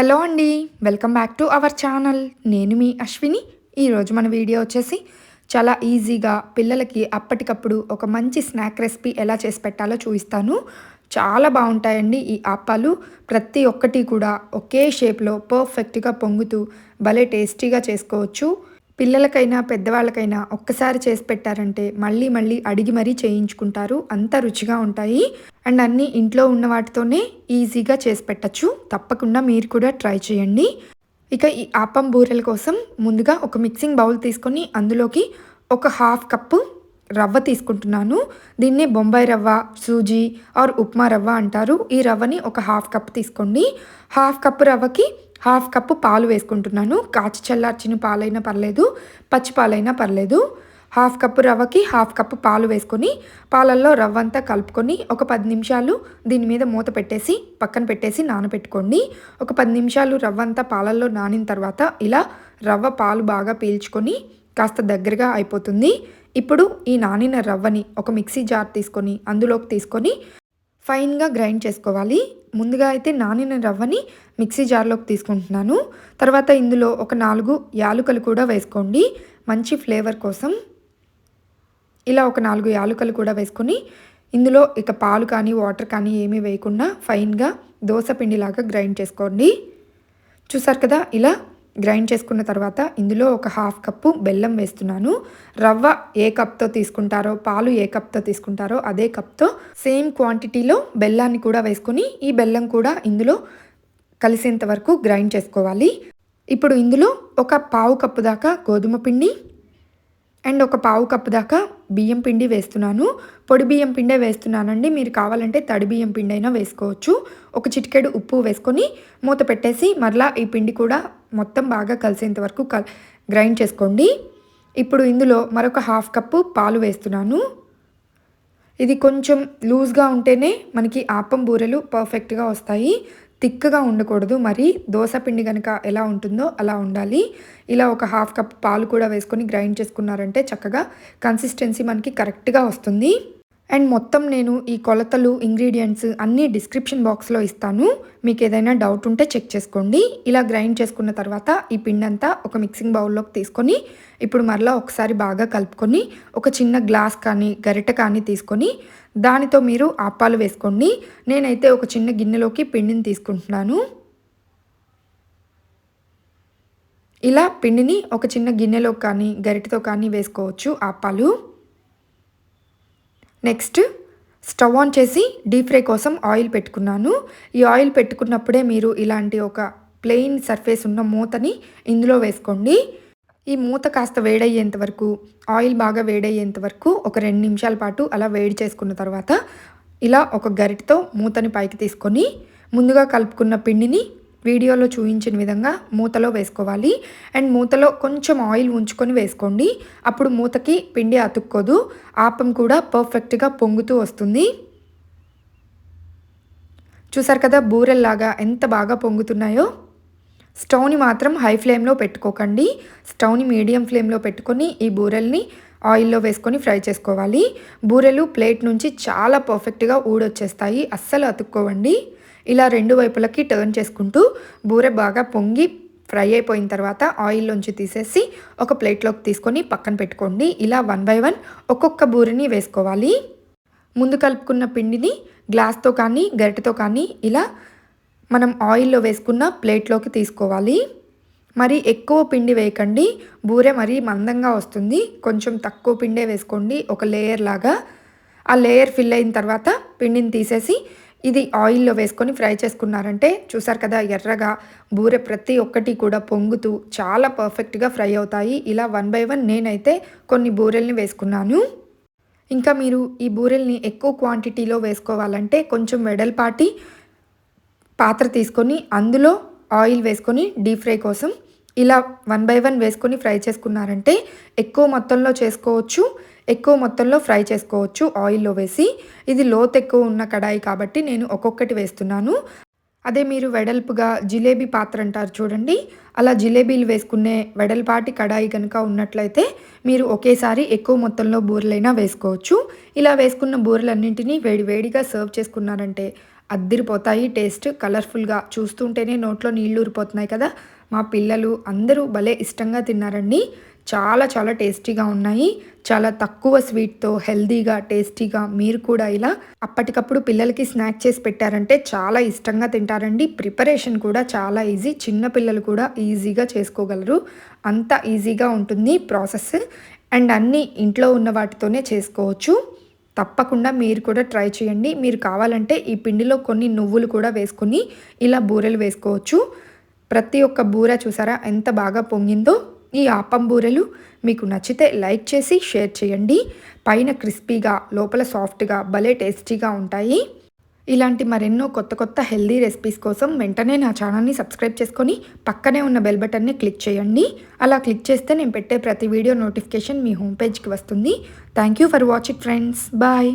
Hello అండి welcome back to our channel. నేను మీ అశ్విని. ఈరోజు మన వీడియో వచ్చేసి చాలా ఈజీగా పిల్లలకి అప్పటికప్పుడు ఒక మంచి స్నాక్ రెసిపీ ఎలా చేసి పెట్టాలో చూపిస్తాను. చాలా బాగుంటాయండి ఈ అప్పాలు. ప్రతి ఒక్కటి కూడా ఒకే షేప్లో పర్ఫెక్ట్గా పొంగుతూ భలే టేస్టీగా చేసుకోవచ్చు. పిల్లలకైనా పెద్దవాళ్ళకైనా ఒక్కసారి చేసి పెట్టారంటే మళ్ళీ మళ్ళీ అడిగి మరీ చేయించుకుంటారు. అంత రుచిగా ఉంటాయి. అండ్ అన్నీ ఇంట్లో ఉన్న వాటితోనే ఈజీగా చేసి పెట్టచ్చు. తప్పకుండా మీరు కూడా ట్రై చేయండి. ఇక ఈ ఆపం బూరెల కోసం ముందుగా ఒక మిక్సింగ్ బౌల్ తీసుకొని అందులోకి ఒక హాఫ్ కప్పు రవ్వ తీసుకుంటున్నాను. దీన్ని బొంబాయి రవ్వ సూజీ ఆర్ ఉప్మా రవ్వ అంటారు. ఈ రవ్వని ఒక హాఫ్ కప్ తీసుకోండి. హాఫ్ కప్పు రవ్వకి హాఫ్ కప్పు పాలు వేసుకుంటున్నాను. కాచి చల్లార్చిన పాలైనా పర్లేదు పచ్చి పాలైనా పర్లేదు. హాఫ్ కప్పు రవ్వకి హాఫ్ కప్పు పాలు వేసుకొని పాలల్లో రవ్వ అంతా కలుపుకొని ఒక పది నిమిషాలు దీని మీద మూత పెట్టేసి పక్కన పెట్టేసి నానబెట్టుకోండి ఒక పది నిమిషాలు రవ్వ అంతా పాలల్లో నానిన తర్వాత ఇలా రవ్వ పాలు బాగా పీల్చుకొని కాస్త దగ్గరగా అయిపోతుంది. ఇప్పుడు ఈ నానిన రవ్వని ఒక మిక్సీ జార్ తీసుకొని అందులోకి తీసుకొని ఫైన్గా గ్రైండ్ చేసుకోవాలి. ముందుగా అయితే నానిన రవ్వని మిక్సీ జార్లోకి తీసుకుంటున్నాను. తర్వాత ఇందులో ఒక నాలుగు యాలుకలు కూడా వేసుకోండి. మంచి ఫ్లేవర్ కోసం ఇలా ఒక నాలుగు యాలుకలు కూడా వేసుకొని ఇందులో ఇక పాలు కానీ వాటర్ కానీ ఏమీ వేయకుండా ఫైన్గా దోశ పిండిలాగా గ్రైండ్ చేసుకోండి. చూసారు కదా ఇలా గ్రైండ్ చేసుకున్న తర్వాత ఇందులో ఒక హాఫ్ కప్పు బెల్లం వేస్తున్నాను. రవ్వ ఏ కప్తో తీసుకుంటారో పాలు ఏ కప్తో తీసుకుంటారో అదే కప్తో సేమ్ క్వాంటిటీలో బెల్లాన్ని కూడా వేసుకొని ఈ బెల్లం కూడా ఇందులో కలిసేంత వరకు గ్రైండ్ చేసుకోవాలి. ఇప్పుడు ఇందులో ఒక పావు కప్పు దాకా గోధుమ పిండి అండ్ ఒక పావు కప్పు దాకా బియ్యం పిండి వేస్తున్నాను. పొడి బియ్యం పిండే వేస్తున్నానండి. మీరు కావాలంటే తడి బియ్యం పిండి అయినా వేసుకోవచ్చు. ఒక చిటికెడు ఉప్పు వేసుకొని మూత పెట్టేసి మరలా ఈ పిండి కూడా మొత్తం బాగా కలిసేంత వరకు కల్ గ్రైండ్ చేసుకోండి. ఇప్పుడు ఇందులో మరొక హాఫ్ కప్పు పాలు వేస్తున్నాను. ఇది కొంచెం లూజ్గా ఉంటేనే మనకి ఆపం బూరెలు పర్ఫెక్ట్గా వస్తాయి. తిక్కగా ఉండకూడదు. మరి దోశ పిండి కనుక ఎలా ఉంటుందో అలా ఉండాలి. ఇలా ఒక హాఫ్ కప్ పాలు కూడా వేసుకొని గ్రైండ్ చేసుకున్నారంటే చక్కగా కన్సిస్టెన్సీ మనకి కరెక్ట్గా వస్తుంది. అండ్ మొత్తం నేను ఈ కొలతలు ఇంగ్రీడియంట్స్ అన్నీ డిస్క్రిప్షన్ బాక్స్లో ఇస్తాను. మీకు ఏదైనా డౌట్ ఉంటే చెక్ చేసుకోండి. ఇలా గ్రైండ్ చేసుకున్న తర్వాత ఈ పిండి అంతా ఒక మిక్సింగ్ బౌల్లోకి తీసుకొని ఇప్పుడు మరలా ఒకసారి బాగా కలుపుకొని ఒక చిన్న గ్లాస్ కానీ గరిట కానీ తీసుకొని దానితో మీరు ఆపాలు వేసుకోండి. నేనైతే ఒక చిన్న గిన్నెలోకి పిండిని తీసుకుంటున్నాను. ఇలా పిండిని ఒక చిన్న గిన్నెలో కానీ గరిటతో కానీ వేసుకోవచ్చు ఆపాలు నెక్స్ట్ స్టవ్ ఆన్ చేసి డీప్ ఫ్రై కోసం ఆయిల్ పెట్టుకున్నాను. ఈ ఆయిల్ పెట్టుకున్నప్పుడే మీరు ఇలాంటి ఒక ప్లెయిన్ సర్ఫేస్ ఉన్న మూతని ఇందులో వేసుకోండి. ఈ మూత కాస్త వేడయ్యేంత వరకు ఆయిల్ బాగా వేడయ్యేంత వరకు ఒక రెండు నిమిషాల పాటు అలా వేడి చేసుకున్న తర్వాత ఇలా ఒక గరిటతో మూతని పైకి తీసుకొని ముందుగా కలుపుకున్న పిండిని వీడియోలో చూపించిన విధంగా మూతలో వేసుకోవాలి. అండ్ మూతలో కొంచెం ఆయిల్ ఉంచుకొని వేసుకోండి. అప్పుడు మూతకి పిండి అతుక్కోదు. ఆపం కూడా పర్ఫెక్ట్గా పొంగుతూ వస్తుంది. చూసారు కదా బూరెల్లాగా ఎంత బాగా పొంగుతున్నాయో? స్టవ్ని మాత్రం హై ఫ్లేమ్లో పెట్టుకోకండి. స్టవ్ని మీడియం ఫ్లేమ్లో పెట్టుకొని ఈ బూరెల్ని ఆయిల్లో వేసుకొని ఫ్రై చేసుకోవాలి. బూరెలు ప్లేట్ నుంచి చాలా పర్ఫెక్ట్గా ఊడొచ్చేస్తాయి. అస్సలు అతుక్కోవండి. ఇలా రెండు వైపులకి టర్న్ చేసుకుంటూ బూరె బాగా పొంగి ఫ్రై అయిపోయిన తర్వాత ఆయిల్లోంచి తీసేసి ఒక ప్లేట్లోకి తీసుకొని పక్కన పెట్టుకోండి. ఇలా వన్ బై వన్ ఒక్కొక్క బూరెని వేసుకోవాలి. ముందు కలుపుకున్న పిండిని గ్లాస్తో కానీ గరిటెతో కానీ ఇలా మనం ఆయిల్లో వేసుకున్న ప్లేట్లోకి తీసుకోవాలి. మరి ఎక్కువ పిండి వేయకండి. బూరె మరీ మందంగా వస్తుంది. కొంచెం తక్కువ పిండే వేసుకోండి. ఒక లేయర్ లాగా. ఆ లేయర్ ఫిల్ అయిన తర్వాత పిండిని తీసేసి ఇది ఆయిల్లో వేసుకొని ఫ్రై చేసుకున్నారంటే చూసారు కదా ఎర్రగా బూరె ప్రతి ఒక్కటి కూడా పొంగుతూ చాలా పర్ఫెక్ట్గా ఫ్రై అవుతాయి. ఇలా వన్ బై వన్ నేనైతే కొన్ని బూరెల్ని వేసుకున్నాను. ఇంకా మీరు ఈ బూరెల్ని ఎక్కువ క్వాంటిటీలో వేసుకోవాలంటే కొంచెం వెడల్పాటి పాత్ర తీసుకొని అందులో ఆయిల్ వేసుకొని డీప్ ఫ్రై కోసం ఇలా వన్ బై వన్ వేసుకొని ఫ్రై చేసుకున్నారంటే ఎక్కువ మొత్తంలో చేసుకోవచ్చు. ఎక్కువ మొత్తంలో ఫ్రై చేసుకోవచ్చు ఆయిల్లో వేసి. ఇది లోత్ ఎక్కువ ఉన్న కడాయి కాబట్టి నేను ఒక్కొక్కటి వేస్తున్నాను. అదే మీరు వెడల్పుగా జిలేబీ పాత్ర అంటారు చూడండి. అలా జిలేబీలు వేసుకునే వెడల్పాటి కడాయి కనుక ఉన్నట్లయితే మీరు ఒకేసారి ఎక్కువ మొత్తంలో బూరెలైనా వేసుకోవచ్చు. ఇలా వేసుకున్న బూరెలన్నింటినీ వేడి వేడిగా సర్వ్ చేసుకున్నారంటే అద్దిరిపోతాయి టేస్ట్ కలర్ఫుల్గా చూస్తుంటేనే నోట్లో నీళ్ళు ఊరిపోతున్నాయి కదా. మా పిల్లలు అందరూ భలే ఇష్టంగా తిన్నారండి. చాలా చాలా టేస్టీగా ఉన్నాయి. చాలా తక్కువ స్వీట్తో హెల్దీగా టేస్టీగా మీరు కూడా ఇలా అప్పటికప్పుడు పిల్లలకి స్నాక్ చేసి పెట్టారంటే చాలా ఇష్టంగా తింటారండి. ప్రిపరేషన్ కూడా చాలా ఈజీ. చిన్న పిల్లలు కూడా ఈజీగా చేసుకోగలరు. అంత ఈజీగా ఉంటుంది ప్రాసెస్. అండ్ అన్నీ ఇంట్లో ఉన్న వాటితోనే చేసుకోవచ్చు. తప్పకుండా మీరు కూడా ట్రై చేయండి. మీరు కావాలంటే ఈ పిండిలో కొన్ని నువ్వులు కూడా వేసుకుని ఇలా బూరెలు వేసుకోవచ్చు. ప్రతి ఒక్క బూర చూసారా ఎంత బాగా పొంగిందో. ఈ ఆపం బూరెలు మీకు నచ్చితే లైక్ చేసి షేర్ చేయండి. పైన క్రిస్పీగా లోపల సాఫ్ట్గా భలే టేస్టీగా ఉంటాయి. ఇలాంటి మరెన్నో కొత్త కొత్త హెల్దీ రెసిపీస్ కోసం వెంటనే నా ఛానల్ని సబ్స్క్రైబ్ చేసుకొని పక్కనే ఉన్న బెల్ బటన్ని క్లిక్ చేయండి. అలా క్లిక్ చేస్తే నేను పెట్టే ప్రతి వీడియో నోటిఫికేషన్ మీ హోమ్ పేజ్కి వస్తుంది. Thank you for watching friends. Bye.